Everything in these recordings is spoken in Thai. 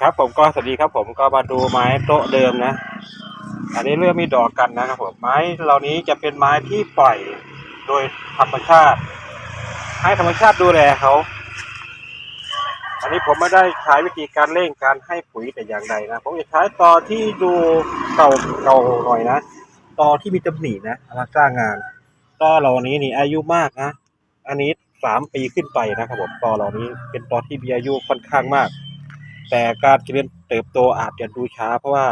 ครับผมก็สวัสดีครับ ผมก็มาดูไม้โต๊ะเดิมนะ อันนี้เริ่มมีดอกกันนะครับผมไม้เหล่านี้จะเป็นไม้ที่ปล่อยโดยธรรมชาติ ให้ธรรมชาติดูแลเขา อันนี้ผมไม่ได้ใช้วิธีการเร่งการให้ปุ๋ยแต่อย่างใดนะผมจะใช้ตอที่ดูเก่าเก่าหน่อยนะตอที่มีตำหนินะเอามาสร้างงานตอเหล่านี้นี่อายุมากนะอันนี้สามปีขึ้นไปนะครับผมตอเหล่านี้เป็นตอที่มีอายุค่อนข้างมาก แต่การเจริญเติบโตอาจจะดูช้า เพราะว่า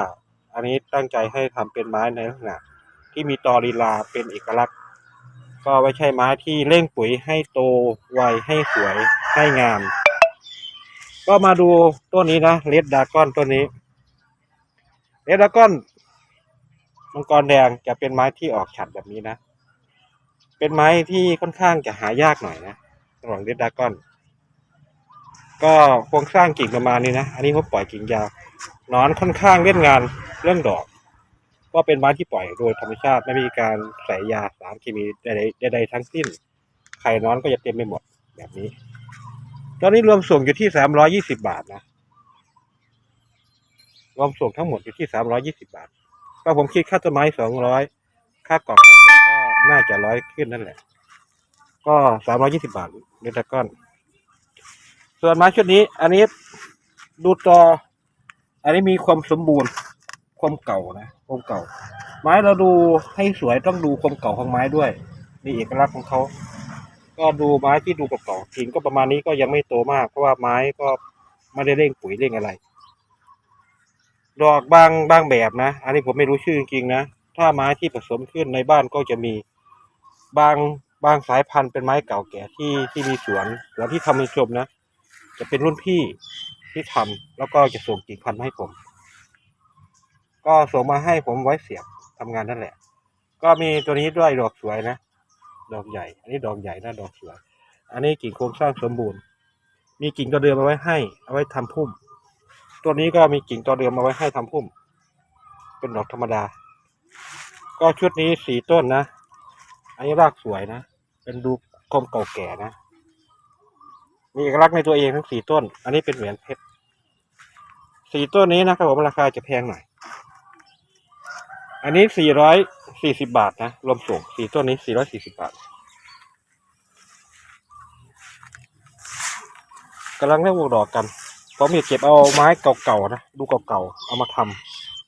อันนี้ตั้งใจให้ทำเป็นไม้ในลักษณะ ที่มีตอลีลาเป็นเอกลักษณ์ ก็ไม่ใช่ไม้ที่เร่งปุ๋ยให้โตไวให้สวยให้งาม ก็มาดูต้นนี้นะเลดดากอนต้นนี้เลดดากอนมังกรแดงจะเป็นไม้ที่ออกฉัดแบบนี้นะ เป็นไม้ที่ค่อนข้างจะหายากหน่อยนะระหว่างเลดดากอน ก็โครงสร้างกิ่งประมาณนี้นะ อันนี้เขาปล่อยกิ่งยาวนอนค่อนข้างเล่นงานเรื่องดอก ก็เป็นไม้ที่ปล่อยโดยธรรมชาติไม่มีการใส่ยาสารเคมีใดๆใดทั้งสิ้น ไข่นอนก็จะเต็มไปหมดแบบนี้ ตอนนี้รวมส่งอยู่ที่สามร้อยี่สิบาทนะ รวมส่งทั้งหมดอยู่ที่สามร้อยี่สิบาท ก็ผมคิดค่าต้นไม้สองร้อยค่ากล่องก็น่าจะร้อยขึ้นนั่นแหละ ก็สามร้อยี่สิบาทเดตะก้อน ส่วนไม้ชุดนี้ อันนี้ดูตออันนี้มีความสมบูรณ์ความเก่านะความเก่า ไม้เราดูให้สวยต้องดูความเก่าของไม้ด้วย มีเอกลักษณ์ของเขา ก็ดูไม้ที่ดูเก่าๆกิ่งก็ประมาณนี้ก็ยังไม่โตมาก เพราะว่าไม้ก็ไม่ได้เร่งปุ๋ยเร่งอะไร ดอกบางบางแบบนะ อันนี้ผมไม่รู้ชื่อจริงๆนะ ถ้าไม้ที่ผสมขึ้นในบ้านก็จะมีบางบางสายพันธุ์เป็นไม้เก่าแก่ที่ที่มีสวนสวนที่ทำในชมนะ จะเป็นรุ่นพี่ที่ทำแล้วก็จะส่งกิ่งพันธุ์มาให้ผม ก็ส่งมาให้ผมไว้เสียบทำงานนั่นแหละ ก็มีตัวนี้ด้วยดอกสวยนะ ดอกใหญ่ อันนี้ดอกใหญ่นะดอกสวย อันนี้กิ่งโครงสร้างสมบูรณ์ มีกิ่งตัวเดิมมาไว้ให้ เอาไว้ทำพุ่ม ตัวนี้ก็มีกิ่งตัวเดิมมาไว้ให้ทำพุ่ม เป็นดอกธรรมดา ก็ชุดนี้สีต้นนะ อันนี้รากสวยนะ เป็นดูคมเก่าแก่นะ มีเอกลักษณ์ในตัวเองทั้งสี่ต้น อันนี้เป็นแหวนเพชรสี่ต้นนี้นะครับผมราคาจะแพงหน่อย อันนี้สี่ร้อยสี่สิบาทนะรวมส่งสี่ต้นนี้สี่ร้อยสี่สิบาทกำลังเริ่มออกดอกกันผมอยากเก็บเอาไม้เก่าๆนะดูเก่าๆเอามาท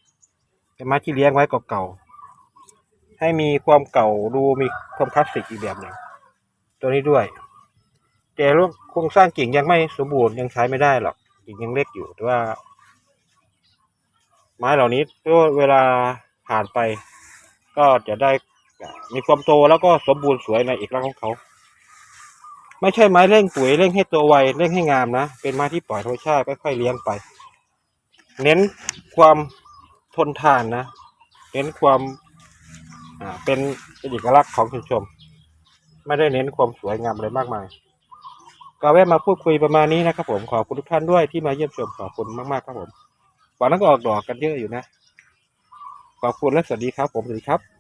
ำเป็นไม้ที่เลี้ยงไว้เก่าๆให้มีความเก่าดูมีความคลาสสิกอีกแบบหนึ่งตัวนี้ด้วย แต่เรื่องโครงสร้างกิ่งยังไม่สมบูรณ์ยังใช้ไม่ได้หรอกกิ่งยังเล็กอยู่แต่ว่า ไม้เหล่านี้ก็เวลาผ่านไป ก็จะได้มีความโตแล้วก็สมบูรณ์สวยในเอกลักษณ์ของเขา ไม่ใช่ไม้เร่งปุ๋ยเร่งให้โตไวเร่งให้งามนะ เป็นไม้ที่ปล่อยธรรมชาติค่อยๆเลี้ยงไป เน้นความทนทานนะเน้นความเป็นเป็นเอกลักษณ์ของชุมชนไม่ได้เน้นความสวยงามอะไรมากมาย ก็แวะมาพูดคุยประมาณนี้นะครับผมขอบคุณทุกท่านด้วยที่มาเยี่ยมชมขอบคุณมากๆครับผมฝั่งนั้นก็ออกดอกกันเยอะอยู่นะ ขอบคุณและสวัสดีครับผมสวัสดีครับ